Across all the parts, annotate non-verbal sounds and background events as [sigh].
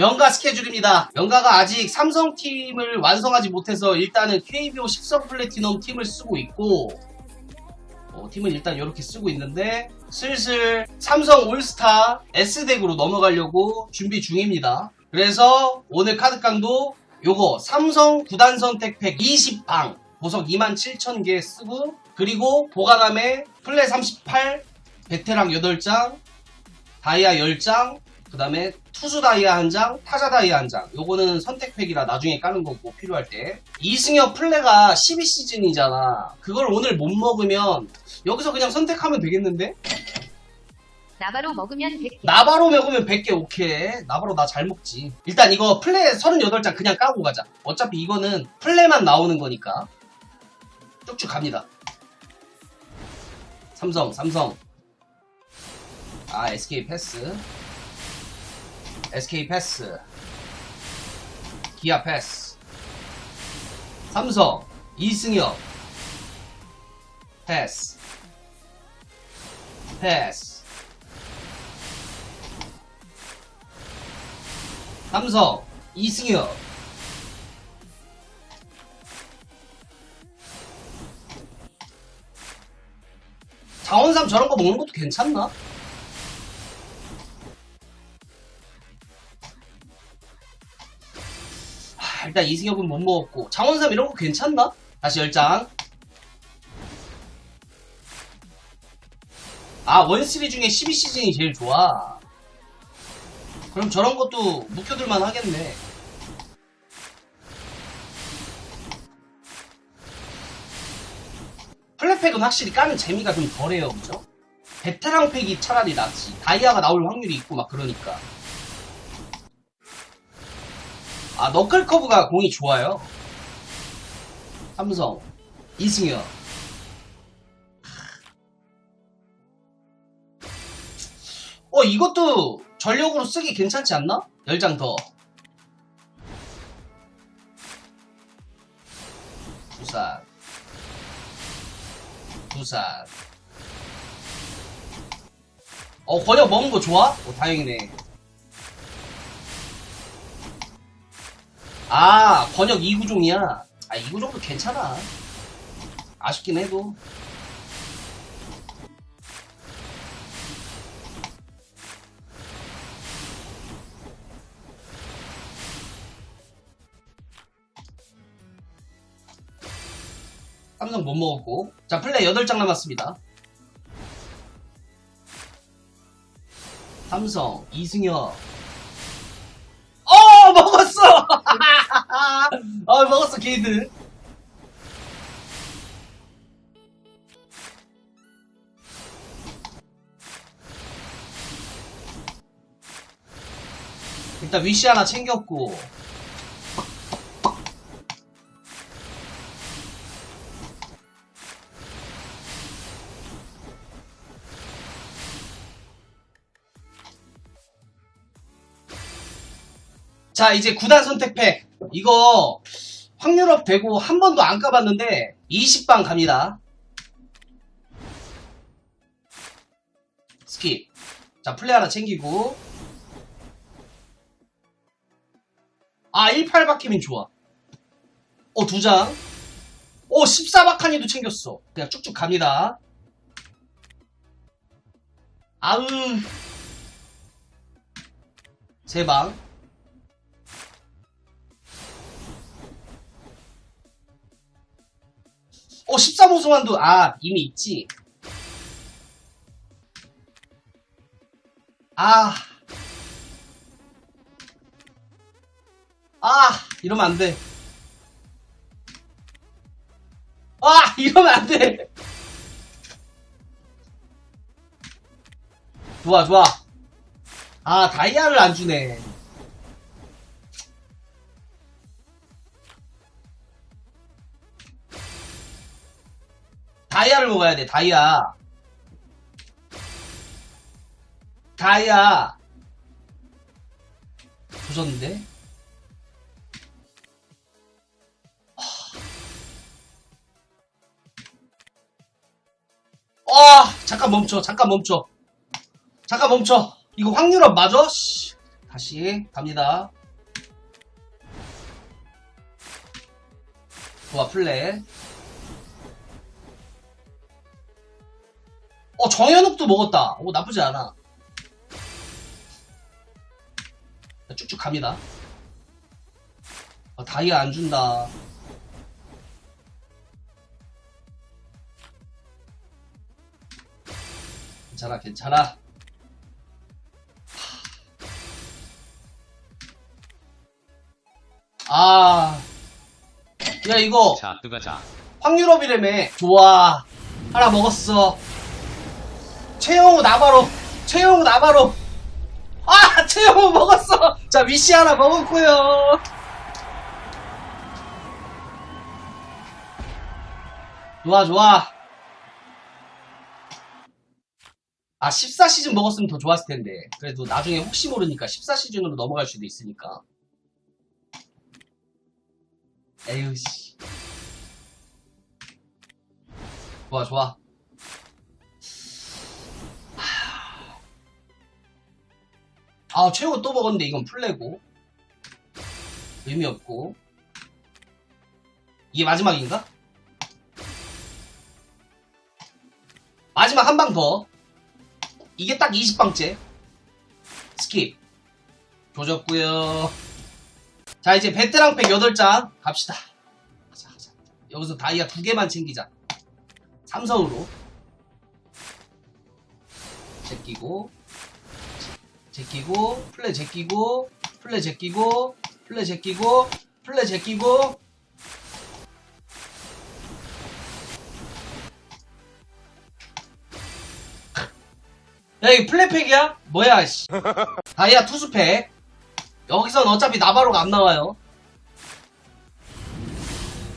명가 스케줄입니다. 명가가 아직 삼성 팀을 완성하지 못해서 일단은 KBO 10성 플래티넘 팀을 쓰고 있고 어, 팀은 일단 이렇게 쓰고 있는데 슬슬 삼성 올스타 S덱으로 넘어가려고 준비 중입니다. 그래서 오늘 카드깡도 요거 삼성 구단 선택팩 20방 보석 27,000개 쓰고 그리고 보관함에 플레 38 베테랑 8장 다이아 10장 그 다음에 투수 다이아 한 장, 타자 다이아 한 장. 요거는 선택팩이라 나중에 까는 거고 필요할 때. 이승엽 플레가 12시즌이잖아. 그걸 오늘 못 먹으면 여기서 그냥 선택하면 되겠는데? 나바로 먹으면 100개. 나바로 먹으면 100개 오케이. 나바로 나 잘 먹지. 일단 이거 플레 38장 그냥 까고 가자. 어차피 이거는 플레만 나오는 거니까. 쭉쭉 갑니다. 삼성, 삼성. 아, SK 패스. SK 패스. 기아 패스. 삼성, 이승엽. 패스. 패스. 삼성, 이승엽. 장원삼 저런 거 먹는 것도 괜찮나? 일단 이승엽은 못 먹었고 장원삼 이런 거 괜찮나? 다시 열장. 아 원시리 중에 12시즌이 제일 좋아. 그럼 저런 것도 묵혀둘만 하겠네. 플랫팩은 확실히 까는 재미가 좀 덜해요 그죠? 베테랑 팩이 차라리 낫지. 다이아가 나올 확률이 있고 막 그러니까 아 너클 커브가 공이 좋아요? 삼성 이승엽. 어 이것도 전력으로 쓰기 괜찮지 않나? 10장 더. 부산. 부산. 어 권역 먹은 거 좋아? 어 다행이네 아 권역 2구종이야. 아 2구종도 괜찮아. 아쉽긴 해도. 삼성 못 먹었고. 자 플레이 8장 남았습니다. 삼성 이승엽. 어 먹었어 [laughs] 아 먹었어 게이드 일단 위시 하나 챙겼고 자, 이제 구단 선택팩. 이거 확률업 되고 한 번도 안 까봤는데 20방 갑니다. 스킵. 자, 플레이 하나 챙기고. 아, 18박히면 좋아. 어, 두 장. 오, 14박하니도 챙겼어. 그냥 쭉쭉 갑니다. 아으. 세 방. 13호승환도, 아, 이미 있지. 아. 아, 이러면 안 돼. 아, 이러면 안 돼. 좋아, 좋아. 아, 다이아를 안 주네. 다이아를 먹어야 돼, 다이아. 다이아. 조졌는데? 아, 잠깐 멈춰, 잠깐 멈춰. 잠깐 멈춰. 이거 확률업 맞아? 씨. 다시 갑니다. 좋아, 플레. 어, 정현욱도 먹었다. 오, 나쁘지 않아. 자, 쭉쭉 갑니다. 어, 다이아 안 준다. 괜찮아, 괜찮아. 아. 야, 이거. 자, 뜨가자. 황유럽이라며. 좋아. 하나 먹었어. 최영우 나바로. 최영우 나바로. 아! 최영우 먹었어! 자, 위시 하나 먹었고요 좋아, 좋아. 아, 14시즌 먹었으면 더 좋았을 텐데. 그래도 나중에 혹시 모르니까 14시즌으로 넘어갈 수도 있으니까. 에휴, 씨. 좋아, 좋아. 아, 최고 또 먹었는데 이건 플레고. 의미 없고. 이게 마지막인가? 마지막 한 방 더. 이게 딱 20방째. 스킵. 조졌고요 자, 이제 베테랑 팩 8장 갑시다. 가자, 가자. 여기서 다이아 두 개만 챙기자. 삼성으로. 제끼고, 제끼고, 플레 제끼고, 플레 제끼고, 플레 제끼고, 플레 제끼고. 야, 이거 플랫팩이야? 뭐야, 씨. 다이아 투수팩. 여기선 어차피 나바로가 안 나와요.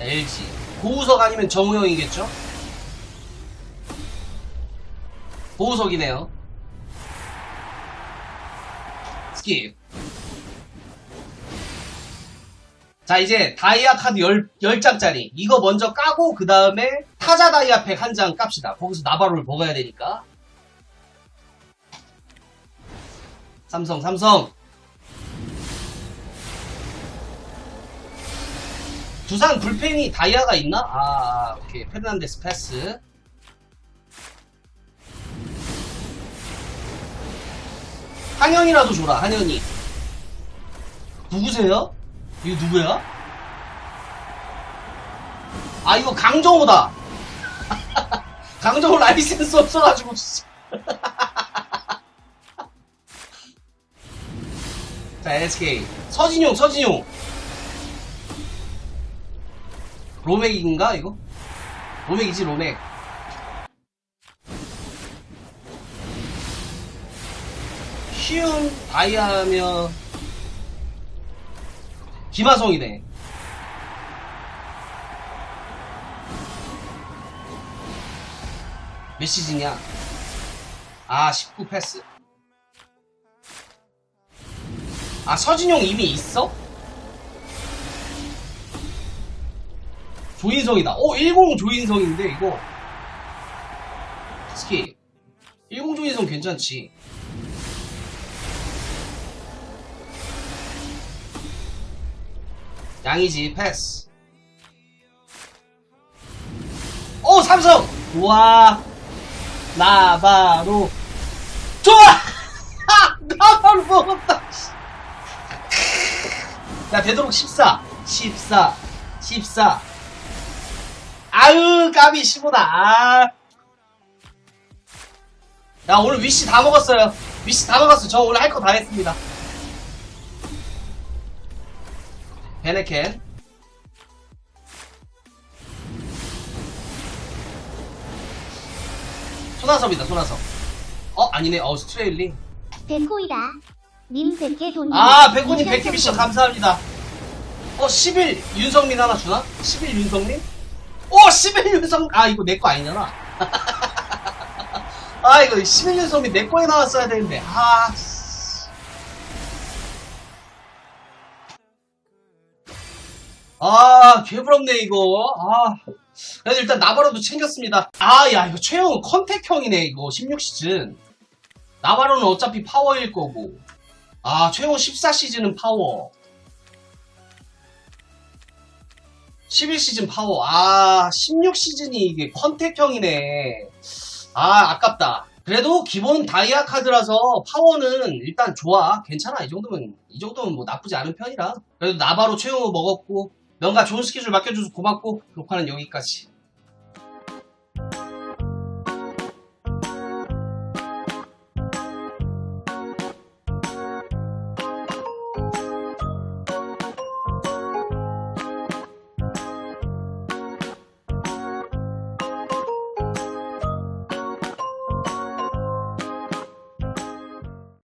LG. 고우석 아니면 정우영이겠죠? 고우석이네요. 스킵. 자, 이제 다이아 카드 10, 10장짜리. 이거 먼저 까고, 그 다음에 타자 다이아 팩 한 장 깝시다. 거기서 나바로를 먹어야 되니까. 삼성, 삼성. 두산 불펜이 다이아가 있나? 아, 오케이. 페르난데스 패스. 한현이라도 줘라, 한현이. 누구세요? 이거 누구야? 아, 이거 강정호다. [laughs] 강정호 라이센스 없어가지고. 진짜. [laughs] 자, SK. 서진용, 서진용. 로맥인가, 이거? 로맥이지, 로맥. 쉬운 다이아면, 김하성이네. 몇 시즌이야? 아, 19 패스. 아, 서진용 이미 있어? 조인성이다. 오, 10 조인성인데, 이거. 스키. 10 조인성 괜찮지. 양이지, 패스. 오, 삼성! 우와. 나바로. 좋아! 하! [laughs] 나바로 먹었다. 야, 되도록 14. 14. 14. 아으, 까비 15다. 아. 야, 오늘 위시 다 먹었어요. 위시 다 먹었어. 저 오늘 할 거 다 했습니다. 베네켄. 손아섭이다, 손아섭. 어, 아니네. 어, 스트레일링. 백호이다. 님 100개 돈. 아, 백호님 100개 미션 감사합니다. 어, 10일 윤성민 하나 주나? 10일 윤성민? 어, 10일 윤성, 아, 이거 내 거 아니잖아. [laughs] 아, 이거 10일 윤성민 내 거에 나왔어야 되는데. 아, 아, 개부럽네, 이거. 아. 그래도 일단 나바로도 챙겼습니다. 아, 야, 이거 최영은 컨택형이네, 이거. 16시즌. 나바로는 어차피 파워일 거고. 아, 최고 14시즌은 파워. 11시즌 파워. 아, 16시즌이 이게 컨택형이네. 아, 아깝다. 그래도 기본 다이아 카드라서 파워는 일단 좋아. 괜찮아. 이 정도면, 이 정도면 뭐 나쁘지 않은 편이라. 그래도 나바로 최용호 먹었고, 뭔가 좋은 스케줄 맡겨줘서 고맙고, 녹화는 여기까지.